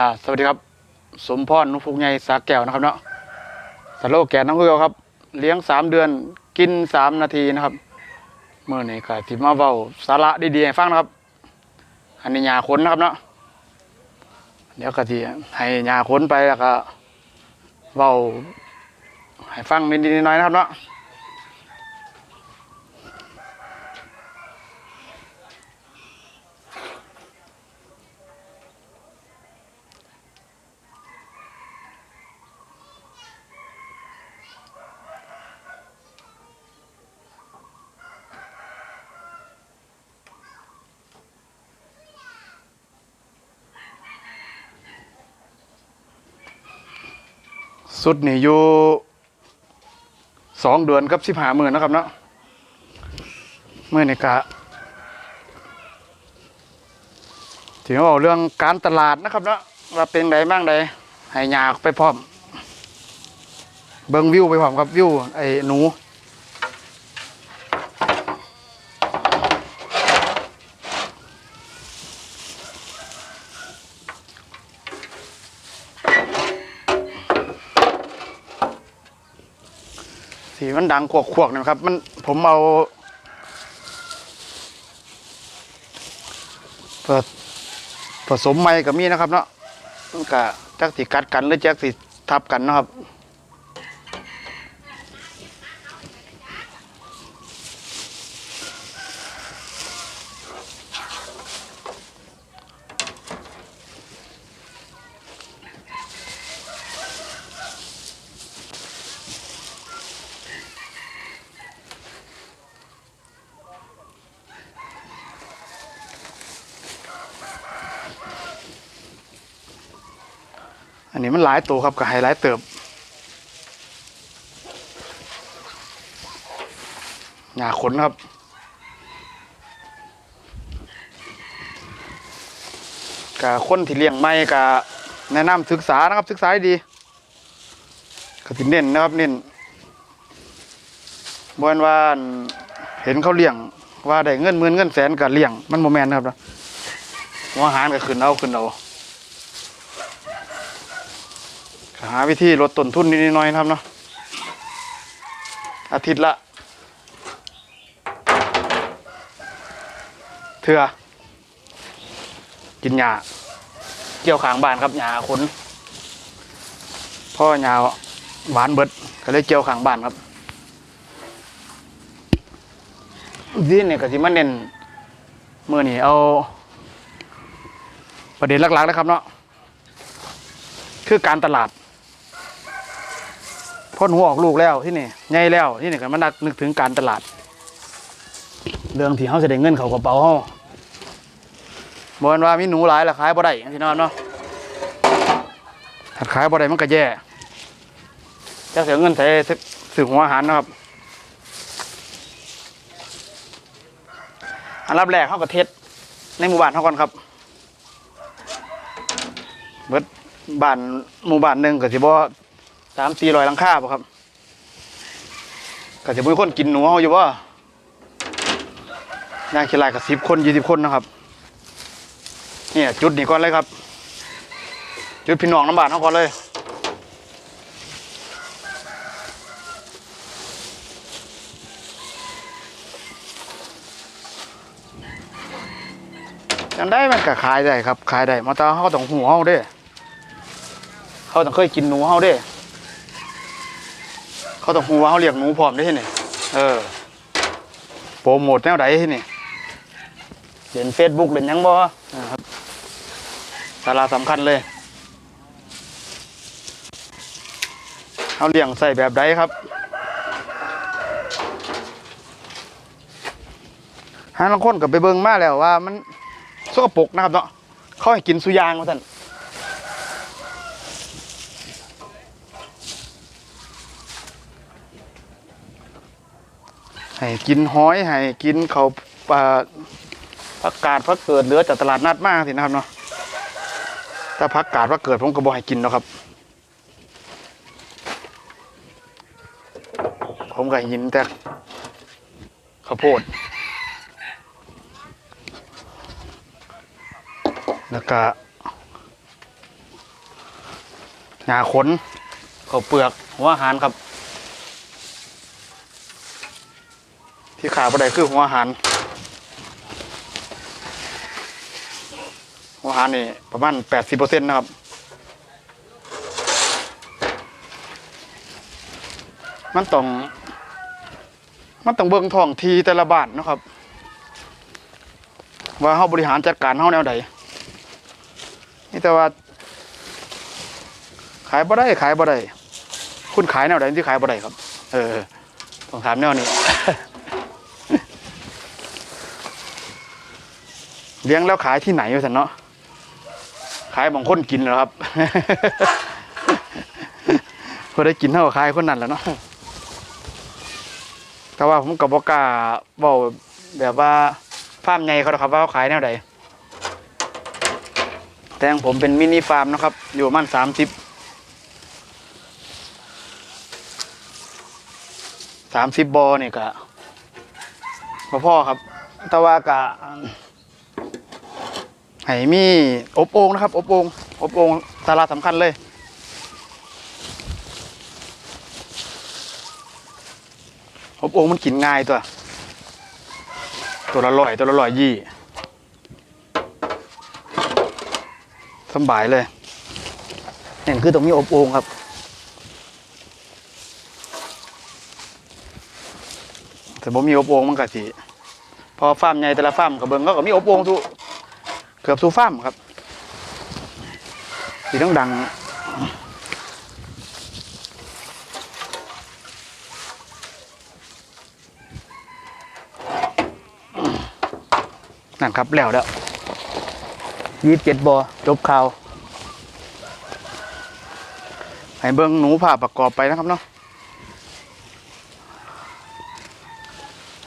อ่าสวัสดีครับ สมพรนุพุกใหญ่สาแก้วนะครับเนาะสโลแกนน้องเอือครับ เลี้ยงสามเดือนกินสามนาทีนะครับเมื่อนี้ก็สิมาเว้าสาระดีๆให้ฟังนะครับ อันนี้ยาขนนะครับเนาะเดี๋ยวก็ทีให้ยาขนไปแล้วก็เว้าให้ฟังนิดๆน้อยๆนะครับเนาะ สุดนี่อยู่สองเดือนกับสิบห้าหมื่นนะครับเนาะเมื่อนี่กะถึงเอาเรื่องการตลาดนะครับเนาะว่าเป็นไดบ้างใดให้ยากไปพร้อม เบิ้งวิวไปพร้อมครับวิวไอ้หนู สีมันดังขวกขวกๆนะครับ มันผมเอาผสผสมไม้กับมีนะครับ เนาะมันกะจักสีกัดกันหรือจักสีทับกันนะครับ อันนี้มันหลายตัวครับกับไฮไลท์เติบหนาขนครับกับคนที่เลี้ยงไม่กับแนะนำศึกษานะครับศึกษาให้ดีก็ที่เน้นนะครับเน้นบอนว่านเห็นเขาเลี้ยงว่าได้เงินหมื่นเงินแสนกับเลี้ยงมันโมแมนนะครับนะหัวอาหารก็ขึ้นเอาขึ้นเอา หาวิธีลดต้นทุนนิดหน่อยนะครับเนาะอาทิตย์ละ เถื่อกินหญ้าเกี่ยวขางบ้านครับหญ้าขนพ่อหญ้าหวานเบิดก็เลยเกี่ยวขางบ้านครับดินเนี่ยก็สิมาเน้นเมื่อนี้เอา ประเด็นหลักๆนะครับเนาะคือการตลาด พ่นหัวออกลูกแล้วที่นี่ใหญ่แล้วที่นี่ก็มานักนึกถึงการตลาด เรื่องที่เขาจะได้เงินเขากระเป๋าเขาบอนว่ามีหนูหลายละขายบ่ได้ที่นอนเนาะถ้าขายบ่ได้มันก็แย่จะเสียเงินใส่สื่อหัวอาหารนะครับอันรับแรกเขาก็เทสในหมู่บ้านเขาก่อนครับเบิดบ้านหมู่บ้านหนึ่งก็สิบ่ สามสี่ร้อยหลังคาป่ครับก็จะมีคนกินหนูเขาอยู่ว่าย่างขี้ลายกับสิบคนยี่สิบคนนะครับเนี่ยจุดนี้ก่อนเลยครับ จุดพี่น้องน้ำบานเขาก่อนเลยจังได้มันก็ขายได้ครับ ขายได้มาตาเขาต้องหูเขาเด้ เขาต้องเคยกินหนูเขาเด้ เขาต้องหูว่าเขาเลี้ยงหนูพร้อมได้ที่นี่เออโปรโมทแนวใดที่นี่เล่นเฟซบุ๊กเล่นยังบ่ครับสาระสำคัญเลยเขาเลี้ยงใส่แบบใดครับหาลางคนกับไปเบิ่งมาแล้วว่ามันสกปรกนะครับเนาะเขาให้กินสุยางมาท่าน ให้กินห้อยให้กินเขาปลาผักกาดผักเกิดเหลือจากตลาดนัดมากสินะครับเนาะถ้าผักกาดผักเกิดผมก็บอกให้กินเนาะครับ ผมก็ยินแต่ข้าวโพดแล้วก็หนาขนข้าวเปลือกหัวอาหารครับ ที่ขาดประเดคือหัวหารหัวหารนี่ประมาณแปดสิบเปอร์เซ็นต์นะครับมันต้อง มันต้องเบิ่งท้องทีแต่ละบ้านนะครับ ว่าเฮาบริหารจัดการเฮาแนวใดนี่แต่ว่า ขายบ่ได้ขายบ่ได้คุณขายแนวใดที่ขายบ่ได้ครับ เออต้องถามแนวนี้ เลี้ยงแล้วขายที่ไหนวะสันเนาะขายบางคนกินเหรอครับพอได้กินเท่ากับขายคนนั้นแหล้วเนาะแต่ว่าผมกับบอกล้าบอกแบบว่าฟาร์มใหญ่เขาหรอกครับว่าเขาขายแนวใดแต่ของผมเป็นมินิฟาร์มนะครับ อยู่ประมันสามสิบสามสิบบอเนี่ยกะพ่อครับ แต่ว่ากะ ให้มีอบโอ่งนะครับ อบโอ่งอบโอ่งสาระสำคัญเลย อบโอ่งมันกินง่ายตัว ตัวละร้อยตัวละร้อยยี่สบายเลยนี่คือตรงนี้อบโอ่งครับแต่ผมมีอบโอ่งมันก็สิพอฟาร์มใหญ่แต่ละฟาร์มกับเบิงก็มีอบโอ่งทุก กือบทุกฟาร์มครับสีต้องดังนั่นครับแล้วแล้วยี่สิบเจ็ดบอจบข่าวให้เบิ้งหนูผ่าประกอบไปนะครับเนาะ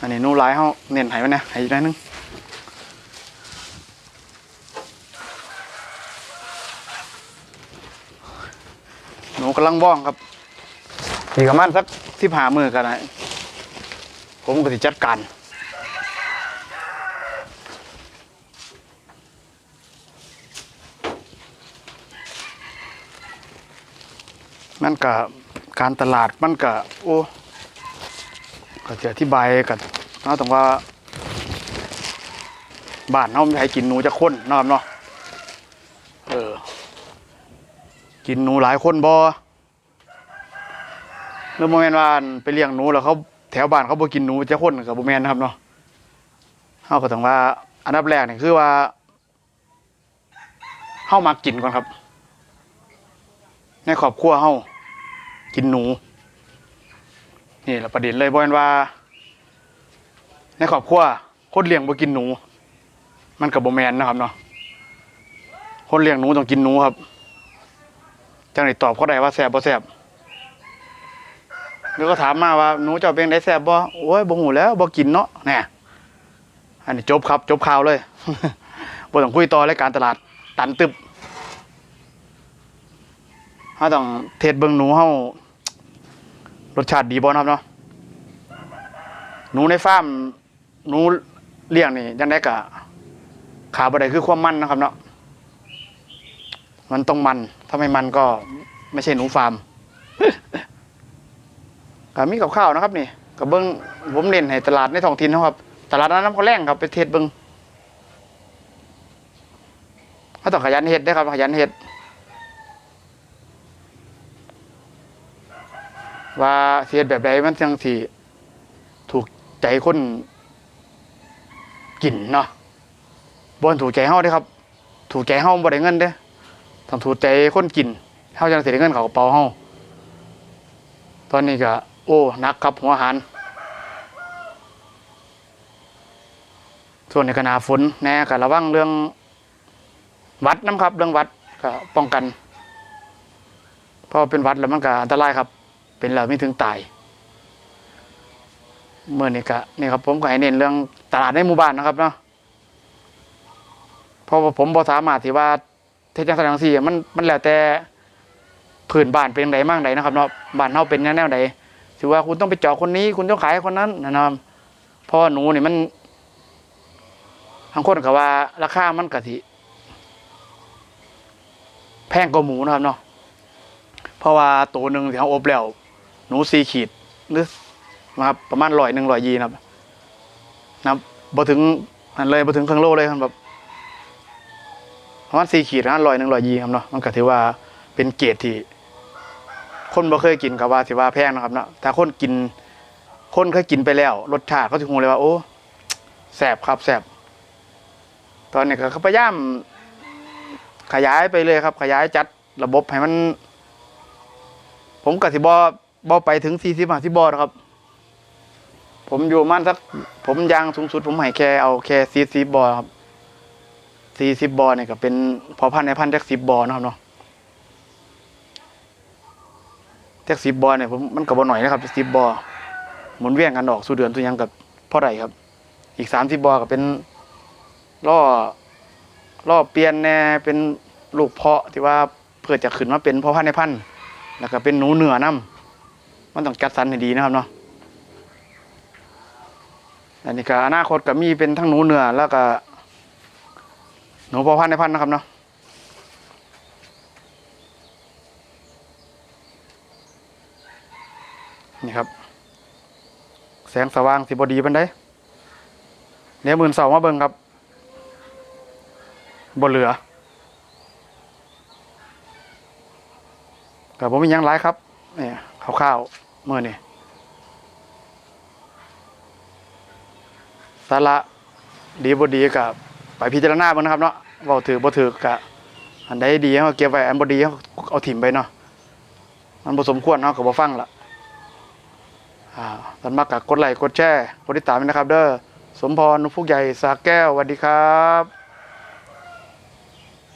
อันนี้หนูร้ายเขาเน้นให้ไว้นะห้อีกหน่อยนึง กำลังบ้องครับอีกประมาณสักสิบห้ามือกันนะผมก็จะจัดการมันก็การตลาดมันก็โอ้ก็จะอธิบายกันเนาะตรงว่าบ้านเฮาไม่ให้กินหนูจะคนเนาะครับเนาะเออกินหนูหลายคนบ่ เรื่อโมเมนต์ว่าไปเลี้ยงหนูแล้วเขาแถวบ้านเขาบ่กินหนูจะคนกับโมเมนนะครับเนาะเฮาก็ต้องว่าอันดับแรกนี่คือว่าเฮามากินก่อนครับ ในครอบครัวเฮากินหนู นี่แหละประเด็นเลยบ่แม่นว่า ในครอบครัวคนเลี้ยงบ่กินหนู มันกับบ่แมนนะครับเนาะคนเลี้ยงหนูต้องกินหนูครับจังไดตอบเขาได้ว่าแซ่บบ่แซ่บ แล้วก็ถามมาว่าหนูเจ้าเป็นได้แซ่บบ่โอ้ยบ่ฮู้แล้วบ่กินเนาะแน่อันนี้จบครับจบข่าวเลยบ่ต้องคุยต่อรายการตลาดตันตึบเราต้องเทศเบิ่งหนูเฮารสชาติดีบ่ครับเนาะหนูในฟาร์มหนูเลี้ยงนี่ยังได้กะขาบ่ได้คือความมันนะครับเนาะมันต้องมัน ถ้าไม่มันก็ไม่ใช่หนูฟาร์ม ก็มีกับข้าวนะครับนี่กับเบิ้งผมเน้นให้ตลาดในท้องถิ่นนะครับ ตลาดนั้นน้ำเขาแรงครับไปเทศเบิ้งเขาต้องขยันเฮ็ดได้ครับขยันเฮ็ดว่าเสียดแบบใดมันจังสิถูกใจคนกินเนาะบนถูกใจเฮาด้ครับ ถูกใจเฮาบ่ได้เงินเด้ต้องถูกใจคนกินเฮาจังสิได้เงินเข้ากระเป๋าเฮาตอนนี้ก็ โอ้นักครับหัวหารส่วนในขณะฝนแน่ก็ระวังเรื่องวัดน้ำครับ เรื่องวัดก็ป้องกันเพราะเป็นวัดแล้วมันก็อันตรายครับ เป็นแล้วไม่ถึงตายเมื่อนี้ก็นี่ครับผมก็ให้เน้นเรื่องตลาดในหมู่บ้านนะครับเนาะเพราะผมบ่สามารถที่ว่าเทศจังสังสีมันมันแล้วแต่พื้นบ้านเป็นไงมั่งใดนะครับเนาะบ้านเฮาเป็นแนวใด ถือว่าคุณต้องไปเจาะคนนี้ คุณต้องขายคนนั้นนะครับเพราะหนูนี่มันทางคนก็ว่า ราคามันกะทิแพงกว่าหมูนะครับเนาะเพราะว่าตัวหนึ่งที่เขาอบแล้ว หนูสี่ขีดหรือนะครับประมาณร้อยหนึ่งร้อยยีนะครับนะครับบ่ถึงอันเลยบ่ถึงครึ่งโลเลยครับแบบประมาณสี่ขีดนะร้อยหนึ่งร้อยยีครับเนาะมันก็ถือว่าเป็นเกรดที่ คนบ่เคยกินกับว่าถือว่าแพงนะครับเนาะแต่คนกิน คนเคยกินไปแล้ว รสชาติเขาจะคงเลยว่า โอ้แสบครับแสบตอนนี้ก็พยายามขยายไปเลยครับ ขยายจัดระบบให้มัน ผมกับสิบอบอไปถึงสี่สิบห้าสิบอนะครับ ผมอยู่มันสัก ผมยางสูงสุด ผมให้แค่เอาแค่สี่สิบบอครับสี่สิบบอเนี่ยก็เป็นพอพันในพันจากสิบบอนะครับเนาะ จากสิบบอเนี่ยผมมันกับบอหน่อยนะครับสิบบอหมุนเวียนกันออกสู่เดือนสู่หยังกับพ่อไรครับ อีกสามสิบบอก็เป็นล่อล่อเปลี่ยนแน่เป็นลูกเพาะที่ว่าเพื่อจะขึ้นมาเป็นพ่อพันธุ์ในพันธุ์แล้วก็เป็นหนูเหนือน้ำมันต้องจัดสรรให้ดีนะครับเนาะอันนี้ก็อนาคตก็มีเป็นทั้งหนูเหนือแล้วก็หนูพ่อพันธุ์ในพันธุ์นะครับเนาะ นี่ครับ แสงสว่างสิบดีเปันได้เดี๋ยหมื่นสองมาเบิ่งครับบนเหลือกับผมมียังหลายครับเนี่ยข้าวๆเมื่อนี่สาระดีบดีกับไปพิจารณาบ้างนะครับเนาะเว่าถือบ่ถือกะอันใดดีเขาเก็บไว้อันบ่ดีเขาเอาถิ่มไปเนาะมันบ่สมควรเนาะก็บ่ฟังละ อ่าตอนมากกกดไลค์กดแชร์กดติดตามนะครับ เด้อสมพรนุฟุกใหญ่สาแก้วสวัสดีครับ